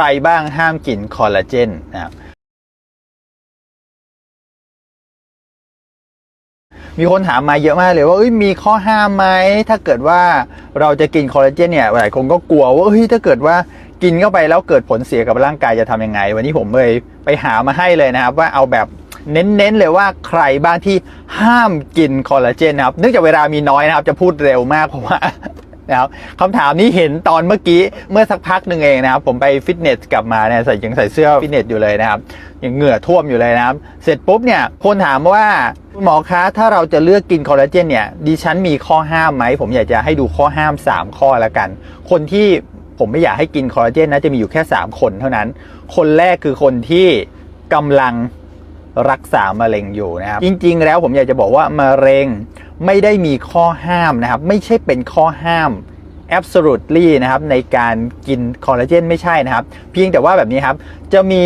รบ้างห้ามกินคอลลาเจนนะครับมีคนถามมาเยอะมากเลยว่าเอ้ยมีข้อห้ามไหมถ้าเกิดว่าเราจะกินคอลลาเจนเนี่ยหลายคนก็กลัวว่าเฮ้ยถ้าเกิดว่ากินเข้าไปแล้วเกิดผลเสียกับร่างกายจะทำยังไง วันนี้ผมเลยไปหามาให้เลยนะครับ ว่าเอาแบบเน้นๆเลยว่าใครบ้างที่ห้ามกินคอลลาเจนนะครับเนื่องจากเวลามีน้อยนะครับ จะพูดเร็วมากเพราะว่า นะครับคำถามนี้เห็นตอนเมื่อกี้เมื่อสักพักหนึ่งเองนะครับ ผมไปฟิตเนสกลับมาเนี่ยใส่ยังใส่เสื้อฟิตเนสอยู่เลยนะครับยังเหงื่อท่วมอยู่เลยนะครับ เสร็จปุ๊บเนี่ยคนถามว่าคุณหมอคะถ้าเราจะเลือกกินคอลลาเจนเนี่ยดิฉันมีข้อห้ามไหมผมอยากจะให้ดูข้อห้าม 3 ข้อล้วกัน คนที่ผมไม่อยากให้กินคอลลาเจนนะจะมีอยู่แค่ 3 คนเท่านั้น คนแรกคือคนที่กำลังรักษามะเร็งอยู่นะครับ จริง ๆ แล้วผมอยากจะบอกว่ามะเร็ง ไม่ได้มีข้อห้ามนะครับ ไม่ใช่เป็นข้อห้าม absolutely นะครับในการกินคอลลาเจนไม่ใช่นะครับ เพียงแต่ว่าแบบนี้ครับ จะมี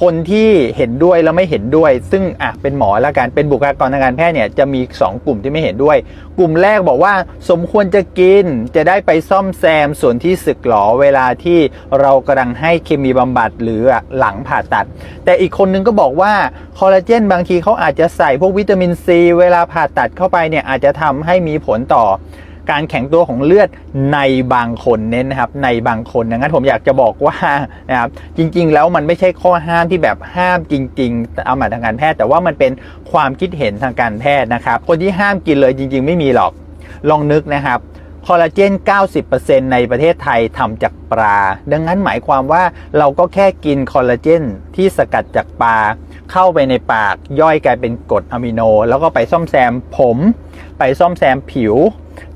คนที่เห็นด้วยแล้วไม่เห็นด้วย ซึ่งอะเป็นหมอแล้วกันเป็นบุคลากรทางการแพทย์เนี่ยจะมี 2 กลุ่มที่ไม่เห็นด้วย กลุ่มแรกบอกว่าสมควรจะกินจะได้ไปซ่อมแซมส่วนที่สึกหรอเวลาที่เรากำลังให้เคมีบำบัดหรือหลังผ่าตัด แต่อีกคนนึงก็บอกว่าคอลลาเจนบางทีเขาอาจจะใส่พวกวิตามินซีเวลาผ่าตัดเข้าไปเนี่ยอาจจะทำให้มีผลต่อ การแข็งตัวของเลือดในบางคนเน้นนะครับในบางคนดังนั้นผมอยากจะบอกว่านะครับจริง ๆ แล้วมันไม่ใช่ข้อห้ามที่แบบห้ามจริง ๆ เอามาทางการแพทย์ แต่ว่ามันเป็นความคิดเห็นทางการแพทย์นะครับคนที่ห้ามกินเลยจริง ๆ ไม่มีหรอกลองนึกนะครับคอลลาเจน 90%ในประเทศไทยทำจากปลา ดังนั้นหมายความว่าเราก็แค่กินคอลลาเจนที่สกัดจากปลา เข้าไปในปากย่อยกลายเป็นกรดอะมิโน แล้วก็ไปซ่อมแซมผม ไปซ่อมแซมผิว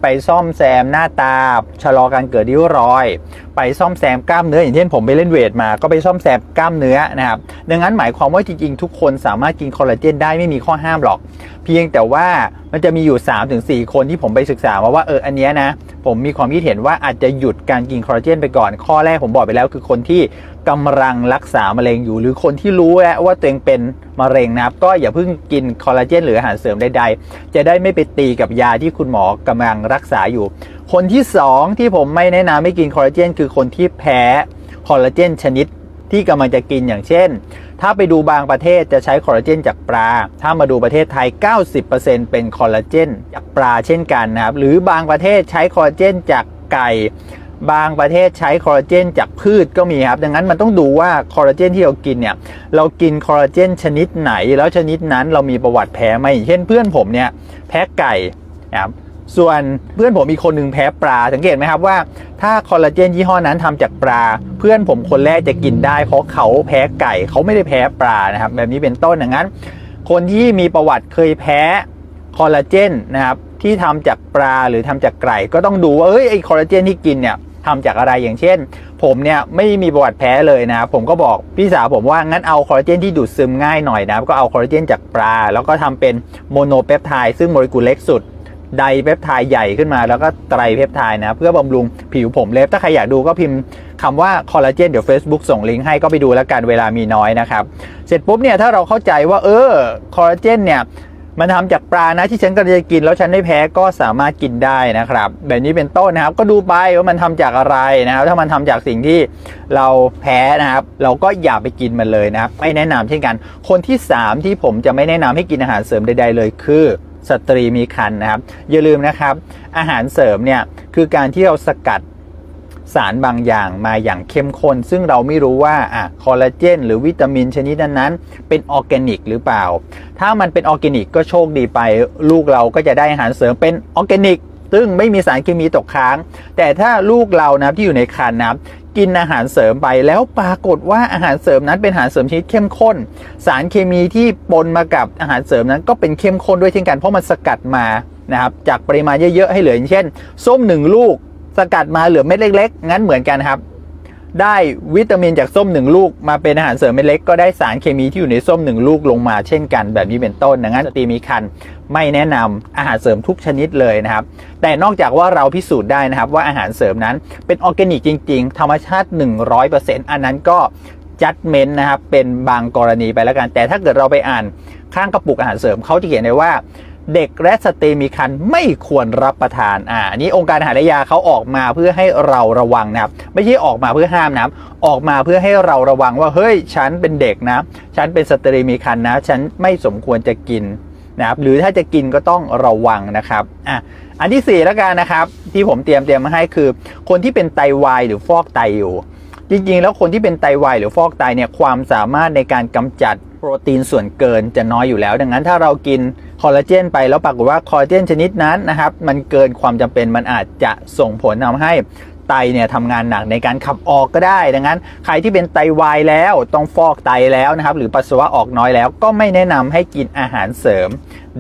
ไปซ่อมแซมหน้าตา ชะลอการเกิดริ้วรอย ไปซ่อมแซมกล้ามเนื้ออย่างเช่นผมไปเล่นเวทมา ก็ไปซ่อมแซมกล้ามเนื้อนะครับ ดังนั้นหมายความว่าจริงๆทุกคนสามารถกินคอลลาเจนได้ไม่มีข้อห้ามหรอก เพียงแต่ว่ามันจะมีอยู่ 3-4 คนที่ผมไปศึกษามาว่าเอออันเนี้ยนะผมมีความคิดเห็นว่าอาจจะหยุดการกินคอลลาเจนไปก่อน ข้อแรกผมบอกไปแล้วคือคนที่กำลังรักษามะเร็งอยู่ หรือคนที่รู้แล้วว่าตัวเองเป็นมะเร็งนะครับ ก็อย่าเพิ่งกินคอลลาเจนหรืออาหารเสริมใดๆ จะได้ไม่ไปตีกับยาที่คุณหมอกำลังรักษาอยู่ คนที่ 2 ที่ผมไม่แนะนำไม่กินคอลลาเจนคือคนที่แพ้คอลลาเจนชนิด ที่กำลังจะกินอย่างเช่น ถ้าไปดูบางประเทศจะใช้คอลลาเจนจากปลา ถ้ามาดูประเทศไทย 90%เป็นคอลลาเจนจากปลาเช่นกันนะครับ หรือบางประเทศใช้คอลลาเจนจากไก่บางประเทศใช้คอลลาเจนจากพืชก็มีครับ ดังนั้นมันต้องดูว่าคอลลาเจนที่เรากินเนี่ย เรากินคอลลาเจนชนิดไหน แล้วชนิดนั้นเรามีประวัติแพ้ไหมเช่นเพื่อนผมเนี่ย แพ้ไก่นะครับ ส่วนเพื่อนผมมีคนหนึ่งแพ้ปลาสังเกตไหมครับว่า ถ้าคอลลาเจนยี่ห้อนั้นทำจากปลา เพื่อนผมคนแรกจะกินได้เพราะเขาแพ้ไก่เขาไม่ได้แพ้ปลานะครับแบบนี้เป็นต้นอย่างนั้น คนที่มีประวัติเคยแพ้คอลลาเจนนะครับที่ทำจากปลาหรือทำจากไก่ก็ต้องดูว่าเอ้ยไอคอลลาเจนที่กินเนี่ยทำจากอะไรอย่างเช่น ผมเนี่ยไม่มีประวัติแพ้เลยนะครับผมก็บอกพี่สาวผมว่างั้นเอาคอลลาเจนที่ดูดซึมง่ายหน่อยนะครับก็เอาคอลลาเจนจากปลา แล้วก็ทำเป็นโมโนเปปไทด์ซึ่งโมเลกุลเล็กสุด ไดเปปไทด์ใหญ่ขึ้นมา แล้วก็ไตรเปปไทด์นะ เพื่อบำรุงผิวผมเล็บ ถ้าใครอยากดูก็พิมพ์คำว่าคอลลาเจนเดี๋ยว Facebook ส่งลิงก์ให้ก็ไปดูแล้วกันเวลามีน้อยนะครับ เสร็จปุ๊บเนี่ยถ้าเราเข้าใจว่าเออคอลลาเจนเนี่ยมันทำจากปลานะที่ฉันกำลังจะกินแล้วฉันไม่แพ้ก็สามารถกินได้นะครับ แบบนี้เป็นต้นนะครับ ก็ดูไปว่ามันทำจากอะไรนะครับ ถ้ามันทำจากสิ่งที่เราแพ้นะครับ เราก็อย่าไปกินมันเลยนะครับ ไม่แนะนำเช่นกัน คนที่ 3 ที่ผมจะไม่แนะนำให้กินอาหารเสริมใดๆเลยคือ สตรีมีครรภ์นะครับ อย่าลืมนะครับ อาหารเสริมเนี่ยคือการที่เราสกัดสารบางอย่างมาอย่างเข้มข้น ซึ่งเราไม่รู้ว่าอะคอลลาเจน หรือวิตามินชนิดนั้นๆเป็นออร์แกนิกหรือเปล่า ถ้ามันเป็นออร์แกนิกก็โชคดีไป ลูกเราก็จะได้อาหารเสริมเป็นออร์แกนิกซึ่งไม่มีสารเคมีตกค้าง แต่ถ้าลูกเรานะที่อยู่ในครรภ์นะ กินอาหารเสริมไป แล้วปรากฏว่าอาหารเสริมนั้นเป็นอาหารเสริมชนิดเข้มข้น สารเคมีที่ปนมากับอาหารเสริมนั้นก็เป็นเข้มข้นด้วยเช่นกันเพราะมันสกัดมานะครับจากปริมาณเยอะๆให้เหลืออย่างเช่น ส้มหนึ่งลูก สกัดมาเหลือเม็ดเล็ก ๆ งั้นเหมือนกันครับ ได้วิตามินจากส้มหนึ่งลูกมาเป็นอาหารเสริมเม็ดเล็กก็ได้สารเคมีที่อยู่ในส้มหนึ่งลูกลงมาเช่นกัน แบบนี้เป็นต้นดังนั้นสตรีมีคันไม่แนะนำอาหารเสริมทุกชนิดเลยนะครับ แต่นอกจากว่าเราพิสูจน์ได้นะครับ ว่าอาหารเสริมนั้นเป็นออร์แกนิกจริง ๆ ธรรมชาติ 100%อันนั้นก็จัดเมนนะครับเป็นบางกรณีไปแล้วกัน แต่ถ้าเกิดเราไปอ่านข้างกระปุกอาหารเสริมเขาจะเขียนไว้ว่า เด็กและสตรีมีครรภ์ไม่ควรรับประทานอ่าอันนี้องค์การอาหารและยาเขาออกมาเพื่อให้เราระวังนะครับไม่ใช่ออกมาเพื่อห้ามนะครับออกมาเพื่อให้เราระวังว่าเฮ้ยฉันเป็นเด็กนะ ฉันเป็นสตรีมีครรภ์นะ ฉันไม่สมควรจะกินนะครับหรือถ้าจะกินก็ต้องระวังนะครับอะอันที่สี่แล้วกันนะครับ ที่ผมเตรียมเตรียมมาให้คือ คนที่เป็นไตวายหรือฟอกไตอยู่ จริงๆ แล้วคนที่เป็นไตวายหรือฟอกไตเนี่ยความสามารถในการกำจัด โปรตีนส่วนเกินจะน้อยอยู่แล้ว ดังนั้นถ้าเรากินคอลลาเจนไปแล้วปรากฏว่าคอลลาเจนชนิดนั้นนะครับ มันเกินความจำเป็นมันอาจจะส่งผลทาให้ ไตเนี่ยทำงานหนักในการขับออกก็ได้ ดังนั้น ใครที่เป็นไตวายแล้วต้องฟอกไตแล้วนะครับ หรือปัสสาวะออกน้อยแล้ว ก็ไม่แนะนำให้กินอาหารเสริม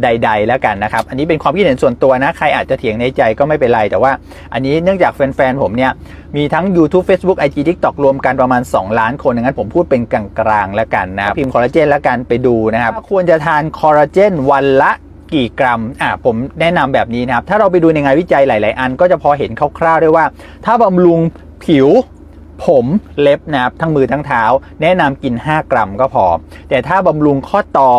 ใด ๆ แล้วกันนะครับ อันนี้เป็นความคิดเห็นส่วนตัวนะ ใครอาจจะเถียงในใจก็ไม่เป็นไร แต่ว่าอันนี้เนื่องจากแฟนๆ ผมเนี่ย มีทั้ง YouTube Facebook IG TikTok รวมกันประมาณ 2 ล้านคนดังนั้นผมพูดเป็นกลางๆ แล้วกันนะครับพิมพ์คอลลาเจนแล้วกันไปดูนะครับ ควรจะทานคอลลาเจนวันละ กี่กรัมอะผมแนะนำแบบนี้นะครับ ถ้าเราไปดูในงานวิจัยหลาย ๆ อันก็จะพอเห็นคร่าวๆได้ว่า ถ้าบำรุงผิวผมเล็บนะครับทั้งมือทั้งเท้า แนะนำกิน 5 กรัมก็พอ แต่ถ้าบำรุงข้อต่อ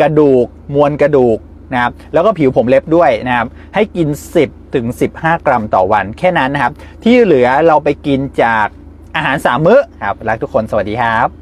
กระดูก มวลกระดูกนะครับแล้วก็ผิวผมเล็บด้วยนะครับให้กิน 10ถึง15 กรัมต่อวัน แค่นั้นนะครับ ที่เหลือเราไปกินจากอาหารสามมื้อครับรักทุกคนสวัสดีครับ